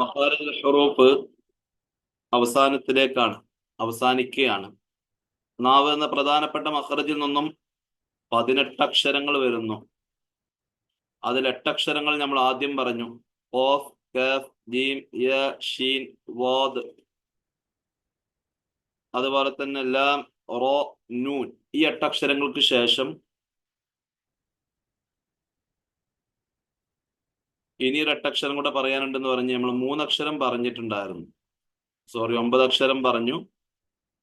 മഹാരജ അവസാനത്തിലേക്കാണ് അവസാനിക്കുകയാണ്. നാവ് എന്ന പ്രധാനപ്പെട്ട മഹറജിൽ നിന്നും പതിനെട്ട് അക്ഷരങ്ങൾ വരുന്നു. അതിൽ എട്ടക്ഷരങ്ങൾ നമ്മൾ ആദ്യം പറഞ്ഞു. ഓഫ് കഫ് ജീം യ ഷീൻ വാദ്. അതുപോലെ തന്നെ ലാം റോ നൂൻ. ഈ എട്ടക്ഷരങ്ങൾക്ക് ശേഷം ഇനി ഒരു എട്ടക്ഷരം കൂടെ പറയാനുണ്ടെന്ന് പറഞ്ഞ് നമ്മൾ മൂന്നക്ഷരം പറഞ്ഞിട്ടുണ്ടായിരുന്നു. സോറി ഒമ്പത് അക്ഷരം പറഞ്ഞു.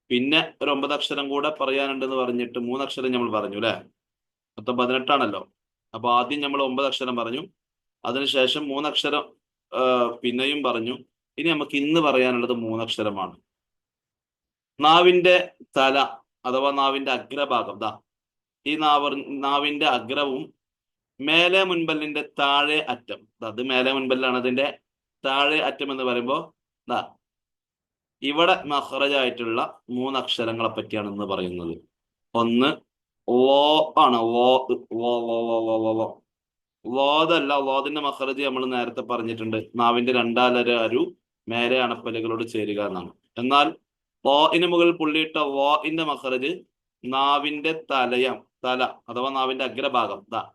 പിന്നെ ഒരു ഒമ്പത് അക്ഷരം കൂടെ പറയാനുണ്ടെന്ന് പറഞ്ഞിട്ട് മൂന്നക്ഷരം നമ്മൾ പറഞ്ഞു അല്ലെ? മൊത്തം പതിനെട്ടാണല്ലോ. അപ്പൊ ആദ്യം നമ്മൾ ഒമ്പത് അക്ഷരം പറഞ്ഞു. അതിനുശേഷം മൂന്നക്ഷരം പിന്നെയും പറഞ്ഞു. ഇനി നമുക്ക് ഇന്ന് പറയാനുള്ളത് മൂന്നക്ഷരമാണ്. നാവിന്റെ തല അഥവാ നാവിന്റെ അഗ്രഭാഗം ദാ ഈ നാവർ നാവിന്റെ അഗ്രവും മേലെ മുൻപല്ലിന്റെ താഴെ അറ്റം. അത് മേലെ മുൻപല്ലാണ് അതിന്റെ താഴെ അറ്റം എന്ന് പറയുമ്പോ ദാ ഇവിടെ മഹ്റജായിട്ടുള്ള മൂന്ന് അക്ഷരങ്ങളെ പറ്റിയാണ് ഇന്ന് പറയുന്നത്. ഒന്ന് വോ ആണ്. വോ വോ വോ വോ വോ വോ വോ. വാദല്ല വാദിന്റെ മഹ്റജ് നമ്മൾ നേരത്തെ പറഞ്ഞിട്ടുണ്ട്. നാവിന്റെ രണ്ടാലര അരു മേലെ അണപ്പലുകളോട് ചേരുക എന്നാണ്. എന്നാൽ വാഇന് മുകളിൽ പുള്ളിയിട്ട വാഇന്റെ മഹ്റജ് നാവിന്റെ തലയം തല അഥവാ നാവിന്റെ അഗ്രഭാഗം ദാ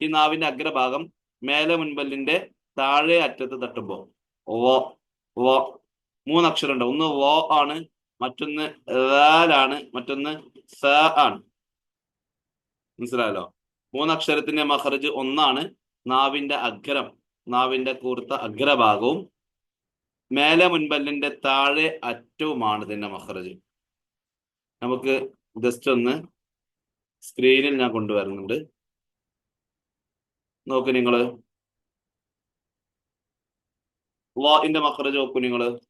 ഈ നാവിന്റെ അഗ്രഭാഗം മേലെ മുൻപല്ലിന്റെ താഴെ അറ്റത്ത് തട്ടുമ്പോ വോ വോ മൂന്നക്ഷരം ഉണ്ട് ഒന്ന് വോ ആണ് മറ്റൊന്ന് റാലാണ് മറ്റൊന്ന് സ ആണ്. മനസ്സിലായല്ലോ? മൂന്നക്ഷരത്തിന്റെ മഹർജ് ഒന്നാണ് നാവിന്റെ അഗ്രം നാവിന്റെ കൂർത്ത അഗ്രഭാഗവും മേലെ മുൻപല്ലിന്റെ താഴെ അറ്റവുമാണ് ഇതിന്റെ മഹർജ് നമുക്ക് ജസ്റ്റ് ഒന്ന് സ്ക്രീനിൽ ഞാൻ കൊണ്ടുവരുന്നുണ്ട്. നോക്കൂ നിങ്ങൾ. വാഇന്റെ മഹ്റജ് നോക്കൂ നിങ്ങൾ.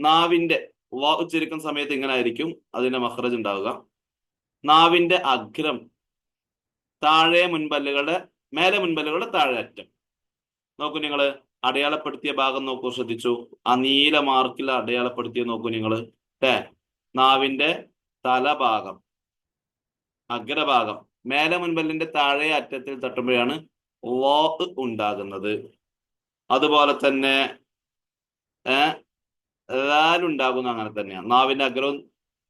നാവിന്റെ വാ ഉച്ചരിക്കുന്ന സമയത്ത് ഇങ്ങനെ ആയിരിക്കും അതിന്റെ മഹ്റജ് ഉണ്ടാവുക. നാവിന്റെ അഗ്രം താഴെ മുൻപല്ലുകളുടെ മേലെ മുൻപല്ലുകളുടെ താഴെ അറ്റം നോക്കൂ നിങ്ങൾ അടയാളപ്പെടുത്തിയ ഭാഗം നോക്കൂ ശ്രദ്ധിച്ചു. ആ നീല മാർക്കിൽ അടയാളപ്പെടുത്തിയ നോക്കൂ നിങ്ങൾ. ഏ നാവിന്റെ തലഭാഗം അഗ്രഭാഗം. മേലെ മുൻപല്ലിന്റെ താഴെ അറ്റത്തിൽ തട്ടുമ്പോഴാണ് വോ ഉണ്ടാകുന്നത്. അതുപോലെ തന്നെ ലാൽ ഉണ്ടാകുന്ന അങ്ങനെ തന്നെയാണ്. നാവിന്റെ അഗ്രവും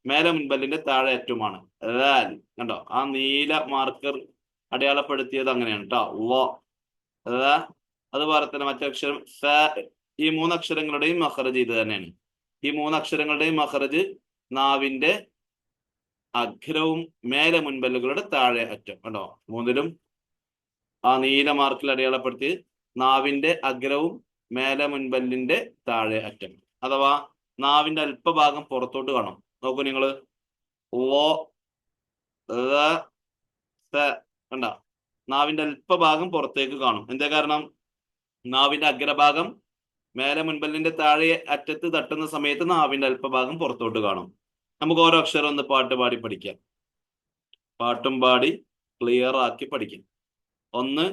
മേലെ മുൻപല്ലിന്റെ താഴെ അറ്റവുമാണ്. ലാൽ കണ്ടോ? ആ നീല മാർക്കർ അടയാളപ്പെടുത്തിയത് അങ്ങനെയാണ് കേട്ടോ ല. അതുപോലെ തന്നെ മറ്റക്ഷരം സ ഈ മൂന്നക്ഷരങ്ങളുടെയും മഹറജ് ഇത് തന്നെയാണ്. ഈ മൂന്നക്ഷരങ്ങളുടെയും മഹറജ് നാവിന്റെ അഗ്രവും മേലെ മുൻപല്ലുകളുടെ താഴെ അറ്റം. കണ്ടോ? മൂന്നിലും ആ നീല മാർക്കിൽ അടയാളപ്പെടുത്തി നാവിന്റെ അഗ്രവും മേലെ മുൻപല്ലിന്റെ താഴെ അറ്റം. അഥവാ നാവിന്റെ അല്പഭാഗം പുറത്തോട്ട് കാണും. നോക്കൂ നിങ്ങൾ. ഓ കണ്ട. നാവിന്റെ അല്പഭാഗം പുറത്തേക്ക് കാണും. എന്താ കാരണം? നാവിന്റെ അഗ്രഭാഗം മേലെ മുൻപല്ലിന്റെ താഴെ അറ്റത്ത് തട്ടുന്ന സമയത്ത് നാവിന്റെ അല്പഭാഗം പുറത്തോട്ട് കാണും. നമുക്ക് ഓരോ അക്ഷരം ഒന്ന് പാട്ട് പാടി പഠിക്കാം. പാട്ടും പാടി ക്ലിയർ ആക്കി പഠിക്കാം. ഒന്ന്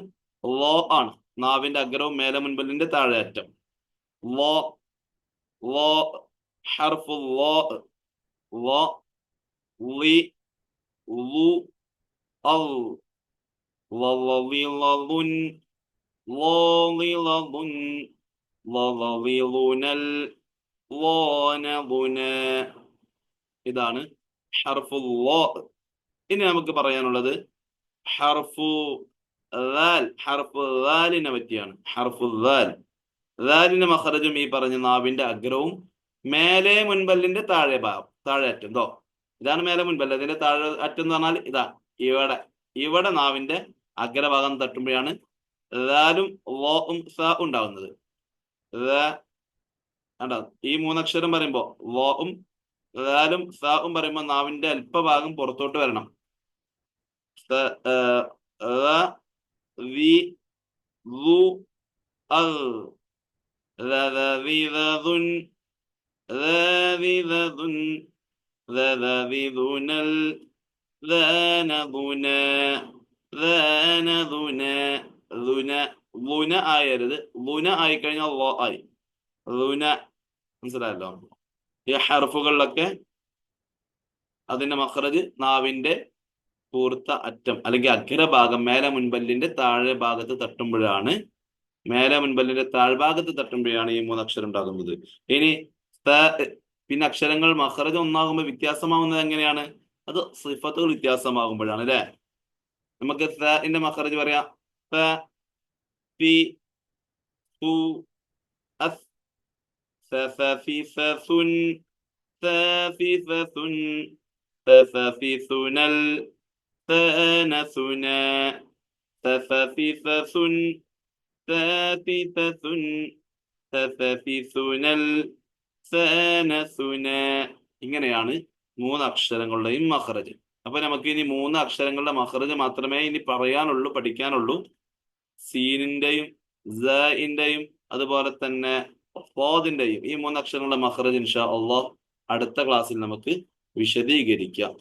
ലോ ആണ്. നാവിന്റെ അഗ്രവും മേലെ മുൻപലിന്റെ താഴെ അറ്റം ലോ ലോ ഹർഫ് ലോ വോ ലി വു ഔ ലലവിളലുൻ ലോലിളലുൻ ലലവിളുനൽ ലോനബുന ഇതാണ് ഹർഫു ലോ ഇനി നമുക്ക് പറയാനുള്ളത് ഹർഫു ഹർഫു ലാലിനെ പറ്റിയാണ്. ഹർഫു ദാൽ ലാലിന്റെ മഹറജും ഈ പറഞ്ഞ നാവിന്റെ അഗ്രവും മേലെ മുൻപല്ലിന്റെ താഴെ ഭാഗം താഴെ അറ്റം. തോ ഇതാണ് മേലെ മുൻപല്ല. അതിന്റെ താഴെ അറ്റം എന്ന് പറഞ്ഞാൽ ഇതാ ഇവിടെ. ഇവിടെ നാവിന്റെ അഗ്രഭാഗം തട്ടുമ്പോഴാണ് ലാലും വോവും സ ഉണ്ടാവുന്നത് ഈ മൂന്നക്ഷരം പറയുമ്പോ ലോവും ലാലും സാവും പറയുമ്പോൾ നാവിന്റെ അല്പഭാഗം പുറത്തോട്ട് വരണം. ആയരുത്. ലുന ആയിക്കഴിഞ്ഞാൽ ആയി. മനസ്സിലായല്ലോ? ഈ ഹർഫുകളിലൊക്കെ അതിന്റെ മഖറജ് നാവിന്റെ പൂർത്ത അറ്റം അല്ലെങ്കിൽ അഗ്രഭാഗം മേലെ മുൻപല്ലിന്റെ താഴെ ഭാഗത്ത് തട്ടുമ്പോഴാണ് മേലെ മുൻപല്ലിന്റെ താഴ്ഭാഗത്ത് തട്ടുമ്പോഴാണ് ഈ മൂന്ന് അക്ഷരം ഉണ്ടാകുന്നത്. ഇനി പിന്നെ അക്ഷരങ്ങൾ മഹ്റജ് ഒന്നാകുമ്പോൾ വ്യത്യാസമാവുന്നത് എങ്ങനെയാണ്? അത് സിഫത്തുകൾ വ്യത്യാസമാകുമ്പോഴാണ് അല്ലെ? നമുക്ക് ന്റെ മഹറജ് പറയാം. ثففث ثافثة ثففثنا ثانثنا ثففثة ثافثة ثففثنا ثانثنا ഇങ്ങനെയാണ് മൂന്ന് അക്ഷരങ്ങളുടെയും മഹറജ് അപ്പൊ നമുക്ക് ഇനി മൂന്ന് അക്ഷരങ്ങളുടെ മഹറജ് മാത്രമേ ഇനി പറയാനുള്ളൂ പഠിക്കാനുള്ളൂ സീനിന്റെയും ഇന്റെയും അതുപോലെ തന്നെ ഫോദിന്റെയും ഈ മൂന്ന് അക്ഷരങ്ങളുടെ മഹ്റജ് ഇൻഷാ അള്ളാഹ് അടുത്ത ക്ലാസ്സിൽ നമുക്ക് വിശദീകരിക്കാം.